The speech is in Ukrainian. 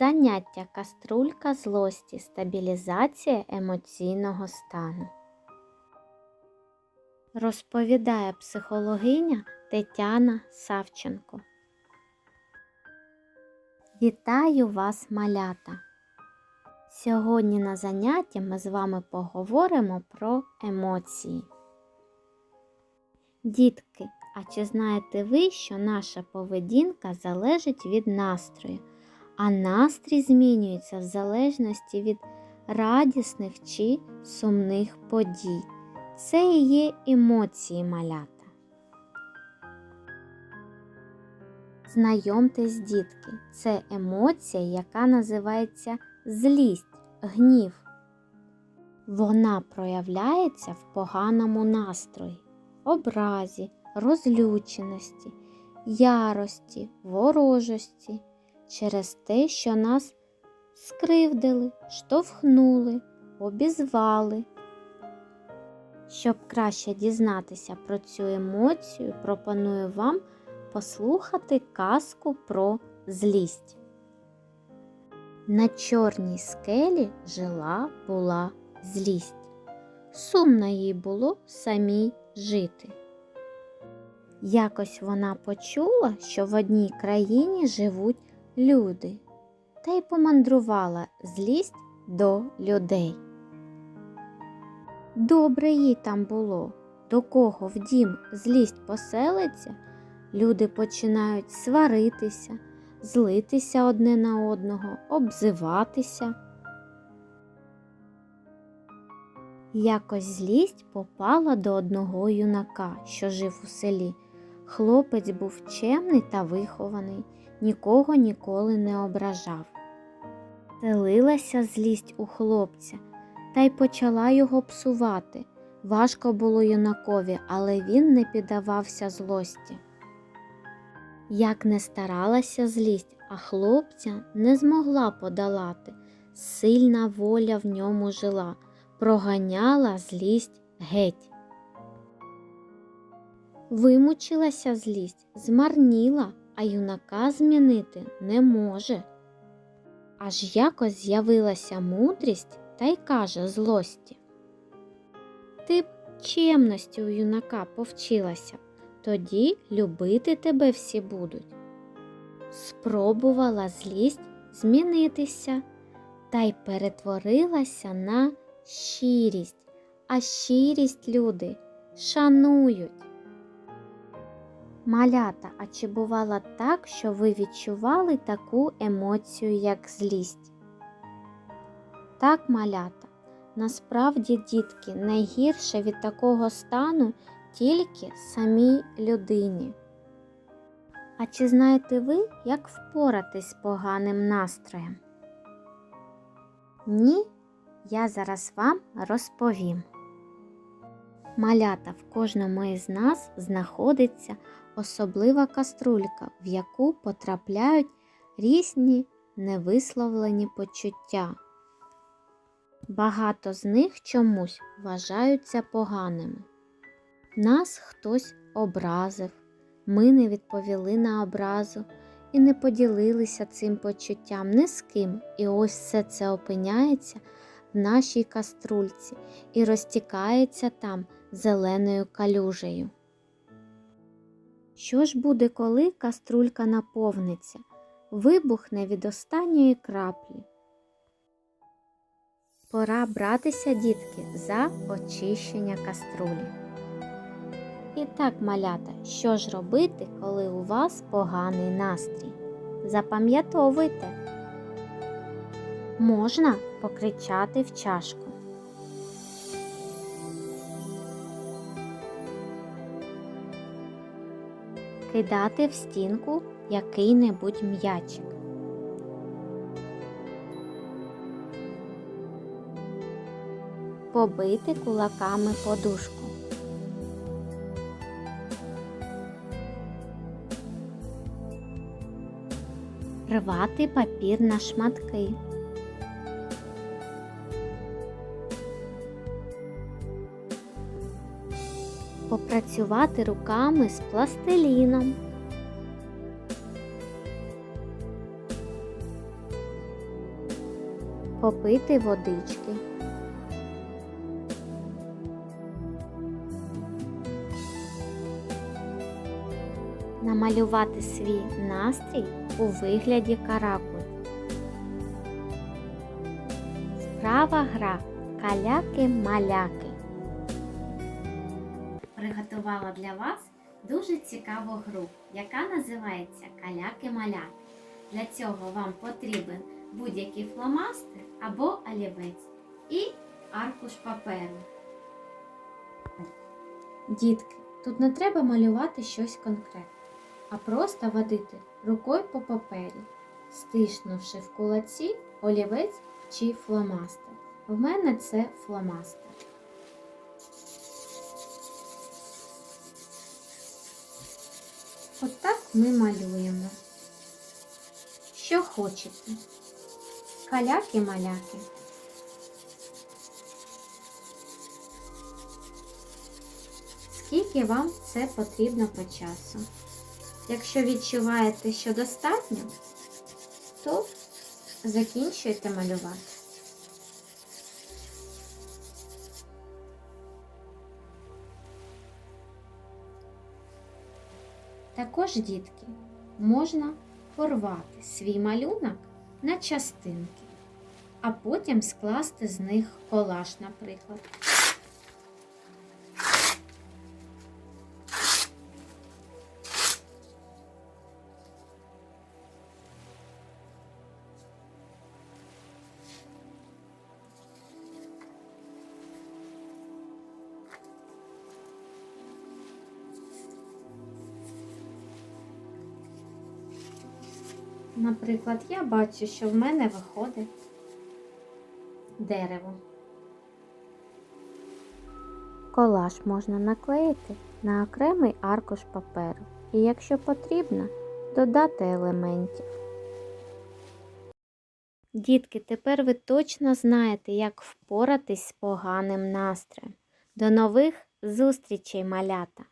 Заняття каструлька злості, стабілізація емоційного стану. Розповідає психологиня Тетяна Савченко. Вітаю вас, малята! Сьогодні на занятті ми з вами поговоримо про емоції. Дітки, а чи знаєте ви, що наша поведінка залежить від настрою, а настрій змінюється в залежності від радісних чи сумних подій? Це і є емоції малята. Знайомтесь, дітки, це емоція, яка називається злість, гнів. Вона проявляється в поганому настрої, образі, розлюченості, ярості, ворожості через те, що нас скривдили, штовхнули, обізвали. Щоб краще дізнатися про цю емоцію, пропоную вам послухати казку про злість. На чорній скелі жила була злість. Сумно їй було самій жити. Якось вона почула, що в одній країні живуть люди, та й помандрувала злість до людей. Добре їй там було, до кого в дім злість поселиться, люди починають сваритися, злитися одне на одного, обзиватися. Якось злість попала до одного юнака, що жив у селі. Хлопець був чемний та вихований, нікого ніколи не ображав. Селилася злість у хлопця та й почала його псувати. Важко було юнакові, але він не піддавався злості. Як не старалася злість, а хлопця не змогла подолати, сильна воля в ньому жила, проганяла злість геть. Вимучилася злість, змарніла, а юнака змінити не може. Аж якось з'явилася мудрість та й каже злості. Ти б чемності у юнака повчилася, тоді любити тебе всі будуть. Спробувала злість змінитися та й перетворилася на щирість, а щирість люди шанують. Малята, а чи бувало так, що ви відчували таку емоцію, як злість? Так, малята, насправді, дітки, найгірше від такого стану тільки самій людині. А чи знаєте ви, як впоратись з поганим настроєм? Ні, я зараз вам розповім. Малята в кожному із нас знаходиться особлива каструлька, в яку потрапляють різні невисловлені почуття. Багато з них чомусь вважаються поганими. Нас хтось образив, ми не відповіли на образу і не поділилися цим почуттям ні з ким, і ось все це опиняється в нашій каструльці і розтікається там зеленою калюжею. Що ж буде, коли каструлька наповниться, вибухне від останньої краплі? Пора братися, дітки, за очищення каструлі. І так, малята, що ж робити, коли у вас поганий настрій? Запам'ятовуйте, можна покричати в чашку. Кидати в стінку який-небудь м'ячик. Побити кулаками подушку. Рвати папір на шматки. Попрацювати руками з пластиліном. попити водички. Намалювати свій настрій у вигляді каракуль. Справа гра каляки-маляки. Приготувала для вас дуже цікаву гру, яка називається Каляки-маляки. Для цього вам потрібен будь-який фломастер або олівець і аркуш паперу. Дітки, тут не треба малювати щось конкретне, а просто водити рукою по папері, стиснувши в кулаці олівець чи фломастер. В мене це фломастер. Отак ми малюємо. Що хочете? Каляки-маляки. Скільки вам це потрібно по часу? Якщо відчуваєте, що достатньо, то закінчуйте малювати. Також, дітки, можна порвати свій малюнок на частинки, а потім скласти з них колаж, наприклад. Наприклад, я бачу, що в мене виходить дерево. Колаж можна наклеїти на окремий аркуш паперу і, якщо потрібно, додати елементів. Дітки, тепер ви точно знаєте, як впоратись з поганим настроєм. До нових зустрічей, малята!